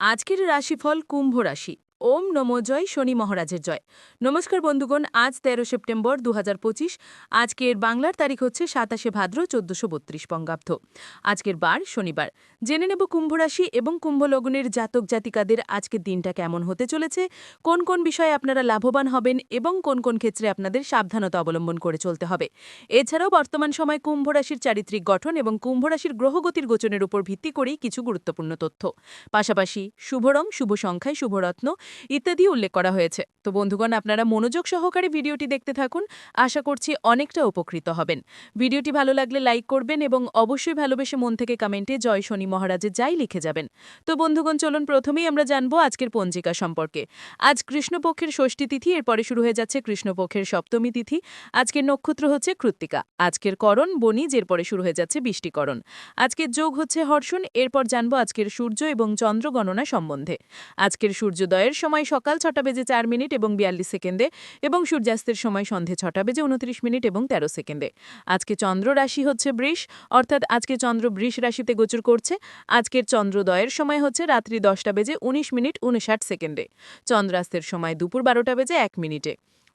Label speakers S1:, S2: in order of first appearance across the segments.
S1: আজকের রাশিফল কুম্ভ রাশি। ওম নমো জয় শনি মহারাজের জয়। নমস্কার বন্ধুগণ, আজ তেরো সেপ্টেম্বর দু হাজার পঁচিশ। আজকের বাংলার তারিখ হচ্ছে সাতাশে ভাদ্র চোদ্দশো বত্রিশ বঙ্গাব্দ। আজকের বার শনিবার। জেনে নেব কুম্ভরাশি এবং কুম্ভলগ্নের জাতক জাতিকাদের আজকের দিনটা কেমন হতে চলেছে, কোন কোন বিষয়ে আপনারা লাভবান হবেন এবং কোন কোন ক্ষেত্রে আপনাদের সাবধানতা অবলম্বন করে চলতে হবে। এছাড়াও বর্তমান সময় কুম্ভরাশির চারিত্রিক গঠন এবং কুম্ভরাশির গ্রহগতির গোচনের উপর ভিত্তি করেই কিছু গুরুত্বপূর্ণ তথ্য। পাশাপাশি শুভ রং, শুভ সংখ্যায় শুভরত্ন ইত্যাদি উল্লেখ করা হয়েছে। তো বন্ধুগণ, আপনারা মনোযোগ সহকারে ভিডিওটি দেখতে থাকুন। আশা করছি অনেকটা উপকৃত হবেন। ভিডিওটি ভালো লাগলে লাইক করবেন এবং অবশ্যই ভালোবেসে মন থেকে কমেন্টে জয় শনি মহারাজের যাই লিখে যাবেন। তো বন্ধুগণ, চলুন প্রথমেই আমরা জানব আজকের পঞ্জিকা সম্পর্কে। আজ কৃষ্ণপক্ষের ষষ্ঠী তিথি, এরপরে শুরু হয়ে যাচ্ছে কৃষ্ণপক্ষের সপ্তমী তিথি। আজকের নক্ষত্র হচ্ছে কৃত্তিকা। আজকের করণ বনিজ এরপরে শুরু হয়ে যাচ্ছে বৃষ্টিকরণ। আজকের যোগ হচ্ছে হর্ষণ, এরপর জানব আজকের সূর্য এবং চন্দ্র গণনা সম্বন্ধে। আজকের সূর্যোদয়ের সময় সকাল ছটা বেজে চার মিনিট এবং বিয়াল্লিশ সেকেন্ডে এবং সূর্যাস্তের সময় সন্ধে ছটা বেজে উনত্রিশ মিনিট এবং তেরো সেকেন্ডে। আজকে চন্দ্র রাশি হচ্ছে বৃষ, অর্থাৎ আজকে চন্দ্র বৃষ রাশিতে গোচর করছে। আজকের চন্দ্রোদয়ের সময় হচ্ছে রাত্রি দশটা বেজে উনিশ মিনিট উনষাট সেকেন্ডে। চন্দ্রাস্তের সময় দুপুর বারোটা বেজে এক মিনিটে।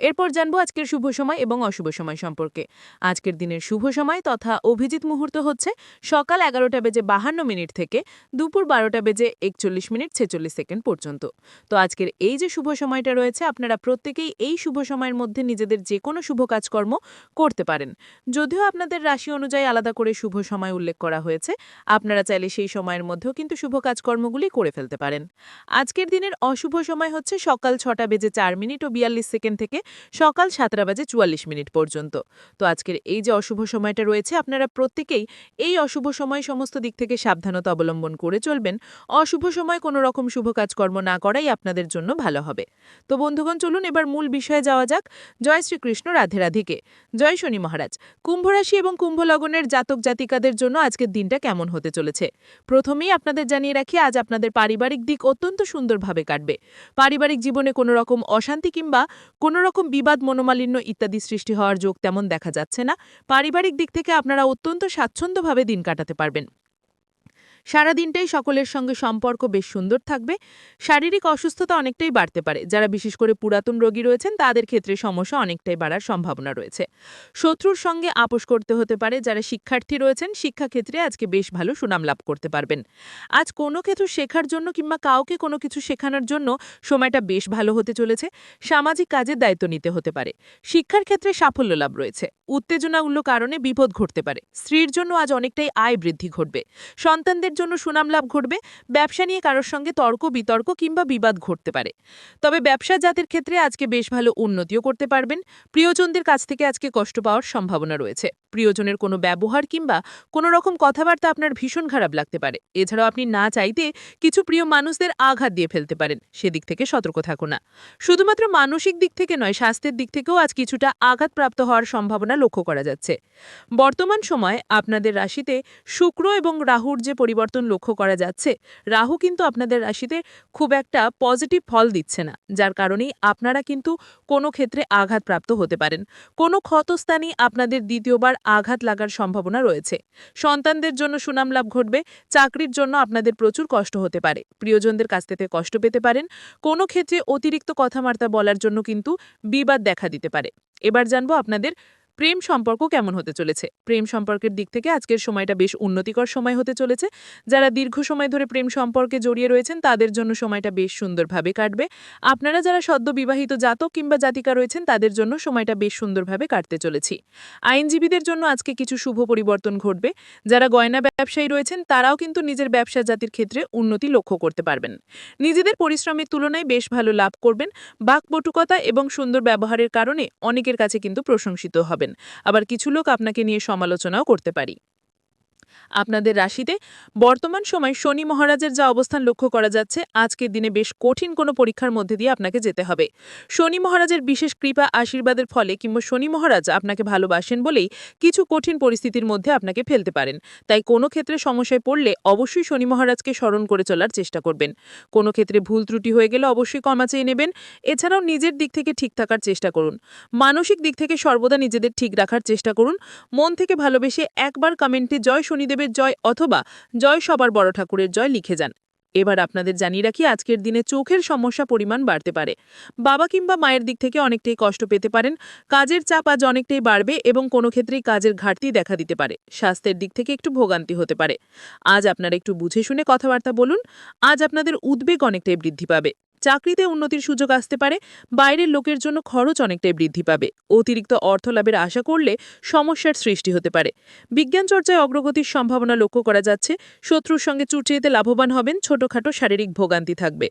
S1: এরপর জানব আজকের শুভ সময় এবং অশুভ সময় সম্পর্কে। আজকের দিনের শুভ সময় তথা অভিজিৎ মুহূর্ত হচ্ছে সকাল এগারোটা বেজে বাহান্ন মিনিট থেকে দুপুর বারোটা বেজে একচল্লিশ মিনিট ছেচল্লিশ সেকেন্ড পর্যন্ত। তো আজকের এই যে শুভ সময়টা রয়েছে, আপনারা প্রত্যেকেই এই শুভ সময়ের মধ্যে নিজেদের যে কোনো শুভ কাজকর্ম করতে পারেন। যদিও আপনাদের রাশি অনুযায়ী আলাদা করে শুভ সময় উল্লেখ করা হয়েছে, আপনারা চাইলে সেই সময়ের মধ্যেও কিন্তু শুভ কাজকর্মগুলি করে ফেলতে পারেন। আজকের দিনের অশুভ সময় হচ্ছে সকাল ছটা বেজে চার মিনিট ও বিয়াল্লিশ সেকেন্ড থেকে সকাল সাতটা বাজে চুয়াল্লিশ মিনিট পর্যন্ত। তো আজকের এই যে অশুভ সময়টা রয়েছে, আপনারা প্রত্যেকেই এই অশুভ সময় সমস্ত দিক থেকে সাবধানতা অবলম্বন করে চলবেন। অশুভ সময় কোনো রকম শুভ কাজকর্ম না করাই আপনাদের জন্য ভালো হবে। তো বন্ধুগণ, চলুন এবার মূল বিষয়ে যাওয়া যাক। জয় শ্রীকৃষ্ণ, রাধে রাধিকে। জয় শনি মহারাজ। কুম্ভরাশি এবং কুম্ভ লগনের জাতক জাতিকাদের জন্য আজকের দিনটা কেমন হতে চলেছে? প্রথমেই আপনাদের জানিয়ে রাখি, আজ আপনাদের পারিবারিক দিক অত্যন্ত সুন্দরভাবে কাটবে। পারিবারিক জীবনে কোনো রকম অশান্তি কিংবা কোনো রকম বিবাদ, মনোমালিন্য ইত্যাদি সৃষ্টি হওয়ার যোগ তেমন দেখা যাচ্ছে না। পারিবারিক দিক থেকে আপনারা অত্যন্ত স্বাচ্ছন্দ্যভাবে দিন কাটাতে পারবেন। সারাদিনটাই সকলের সঙ্গে সম্পর্ক বেশ সুন্দর থাকবে। শারীরিক অসুস্থতা অনেকটাই বাড়তে পারে। যারা বিশেষ করে পুরাতন রোগী রয়েছেন, তাদের ক্ষেত্রে সমস্যা অনেকটাই বাড়ার সম্ভাবনা রয়েছে। শত্রুর সঙ্গে আপোষ করতে হতে পারে। যারা শিক্ষার্থী রয়েছেন, শিক্ষাক্ষেত্রে আজকে বেশ ভালো সুনাম লাভ করতে পারবেন। আজ কোনো কিছু শেখার জন্য কিংবা কাউকে কোনো কিছু শেখানোর জন্য সময়টা বেশ ভালো হতে চলেছে। সামাজিক কাজের দায়িত্ব নিতে হতে পারে। শিক্ষার ক্ষেত্রে সাফল্য লাভ রয়েছে। উত্তেজনাগুলো কারণে বিপদ ঘটতে পারে। স্ত্রীর জন্য আজ অনেকটাই আয় বৃদ্ধি ঘটবে। সন্তানদের জন্য সুনাম লাভ ঘটবে, ব্যবসা নিয়ে কারোর সঙ্গে তর্ক, বিতর্ক কিংবা বিবাদ ঘটতে পারে। তবে ব্যবসা জাতির ক্ষেত্রে আজকে বেশ ভালো উন্নতিও করতে পারবেন। প্রিয়জনদের কাছ থেকে আজকে কষ্ট পাওয়ার সম্ভাবনা রয়েছে। প্রিয়জনের কোনো ব্যবহার কিংবা কোনো রকম কথাবার্তা আপনার ভীষণ খারাপ লাগতে পারে। এছাড়াও আপনি না চাইতে কিছু প্রিয় মানুষদের আঘাত দিয়ে ফেলতে পারেন। সেদিক থেকে সতর্ক থাকুন না। শুধুমাত্র মানসিক দিক থেকে নয়, স্বাস্থ্যের দিক থেকেও আজ কিছুটা আঘাতপ্রাপ্ত হওয়ার সম্ভাবনা লক্ষ্য করা যাচ্ছে। বর্তমান সময় আপনাদের রাশিতে শুক্র এবং রাহুর যে পরিবর্তন লক্ষ্য করা যাচ্ছে, রাহু কিন্তু আপনাদের রাশিতে খুব একটা পজিটিভ ফল দিচ্ছে না, যার কারণেই আপনারা কিন্তু কোনো ক্ষেত্রে আঘাতপ্রাপ্ত হতে পারেন। কোনো ক্ষতস্থানই আপনাদের দ্বিতীয়বার আঘাত লাগার সম্ভাবনা রয়েছে। সন্তানদের জন্য সুনাম লাভ ঘটবে, চাকরির জন্য আপনাদের প্রচুর কষ্ট হতে পারে। প্রিয়জনদের কাছ থেকে কষ্ট পেতে পারেন। কোনো ক্ষেত্রে অতিরিক্ত কথাবার্তা বলার জন্য কিন্তু বিবাদ দেখা দিতে পারে। এবার জানব আপনাদের প্রেম সম্পর্ক কেমন হতে চলেছে? প্রেম সম্পর্কের দিক থেকে আজকের সময়টা বেশ উন্নতিকর সময় হতে চলেছে। যারা দীর্ঘ সময় ধরে প্রেম সম্পর্কে জড়িয়ে রয়েছেন, তাদের জন্য সময়টা বেশ সুন্দরভাবে কাটবে। আপনারা যারা সদ্য বিবাহিত জাতক কিংবা জাতিকা রয়েছেন, তাদের জন্য সময়টা বেশ সুন্দরভাবে কাটতে চলেছি। আইনজীবীদের জন্য আজকে কিছু শুভ পরিবর্তন ঘটবে। যারা গয়না ব্যবসায়ী রয়েছেন, তারাও কিন্তু নিজের ব্যবসা জাতির ক্ষেত্রে উন্নতি লক্ষ্য করতে পারবেন। নিজেদের পরিশ্রমের তুলনায় বেশ ভালো লাভ করবেন। বাকপটুকতা এবং সুন্দর ব্যবহারের কারণে অনেকের কাছে কিন্তু প্রশংসিত হবেন। আবার কিছু লোক আপনাকে নিয়ে সমালোচনাও করতে পারি। আপনাদের রাশিতে। বর্তমান সময় শনি মহারাজের যা অবস্থান লক্ষ্য করা যাচ্ছে, আজকের দিনে বেশ কঠিন কোনো পরীক্ষার মধ্যে দিয়ে আপনাকে যেতে হবে। শনি মহারাজের বিশেষ কৃপা, আশীর্বাদের ফলে কিংবা শনি মহারাজ আপনাকে ভালোবাসেন বলেই কিছু কঠিন পরিস্থিতির মধ্যে আপনাকে ফেলতে পারেন। তাই কোনো ক্ষেত্রে সমস্যায় পড়লে অবশ্যই শনি মহারাজকে স্মরণ করে চলার চেষ্টা করবেন। কোনো ক্ষেত্রে ভুল ত্রুটি হয়ে গেলে অবশ্যই ক্ষমা চেয়ে নেবেন। এছাড়াও নিজের দিক থেকে ঠিক থাকার চেষ্টা করুন। মানসিক দিক থেকে সর্বদা নিজেদের ঠিক রাখার চেষ্টা করুন। মন থেকে ভালোবেসে একবার কমেন্টে জয় শনিদেবের জয় অথবা জয় সবার বড় ঠাকুরের জয় লিখে যান। এবার আপনাদের জানিয়ে রাখি, আজকের দিনে চোখের সমস্যা পরিমাণ বাড়তে পারে। বাবা কিংবা মায়ের দিক থেকে অনেকটাই কষ্ট পেতে পারেন। কাজের চাপ আজ অনেকটাই বাড়বে এবং কোনো ক্ষেত্রেই কাজের ঘাটতি দেখা দিতে পারে। স্বাস্থ্যের দিক থেকে একটু ভোগান্তি হতে পারে। আজ আপনারা একটু বুঝে শুনে কথাবার্তা বলুন। আজ আপনাদের উদ্বেগ অনেকটাই বৃদ্ধি পাবে। চাকরিতে উন্নতির সুযোগ আসতে পারে, বাইরের লোকের জন্য খরচ অনেকটাই বৃদ্ধি পাবে। অতিরিক্ত অর্থ লাভের আশা করলে সমস্যার সৃষ্টি হতে পারে। বিজ্ঞান চর্চায় অগ্রগতির সম্ভাবনা লক্ষ্য করা যাচ্ছে। শত্রুর সঙ্গে চুটিয়েতে লাভবান হবেন, ছোটখাটো শারীরিক ভোগান্তি থাকবে।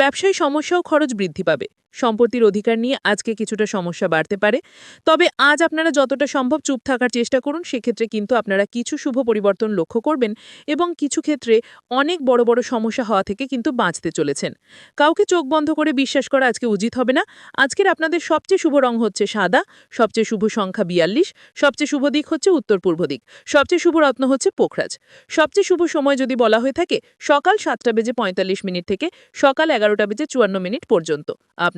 S1: ব্যবসায় সমস্যাও খরচ বৃদ্ধি পাবে। সম্পত্তির অধিকার নিয়ে আজকে কিছুটা সমস্যা বাড়তে পারে। তবে আজ আপনারা যতটা সম্ভব চুপ থাকার চেষ্টা করুন, সেক্ষেত্রে কিন্তু আপনারা কিছু শুভ পরিবর্তন লক্ষ্য করবেন এবং কিছু ক্ষেত্রে অনেক বড় বড় সমস্যা হওয়া থেকে কিন্তু বাঁচতে চলেছেন। কাউকে চোখ বন্ধ করে বিশ্বাস করা আজকে উচিত হবে না। আজকের আপনাদের সবচেয়ে শুভ রং হচ্ছে সাদা, সবচেয়ে শুভ সংখ্যা বিয়াল্লিশ, সবচেয়ে শুভ দিক হচ্ছে উত্তর পূর্ব দিক, সবচেয়ে শুভ রত্ন হচ্ছে পোখরাজ। সবচেয়ে শুভ সময় যদি বলা হয়ে থাকে, সকাল সাতটা বেজে পঁয়তাল্লিশ মিনিট থেকে সকাল এগারোটা বেজে চুয়ান্ন মিনিট পর্যন্ত। আপনারা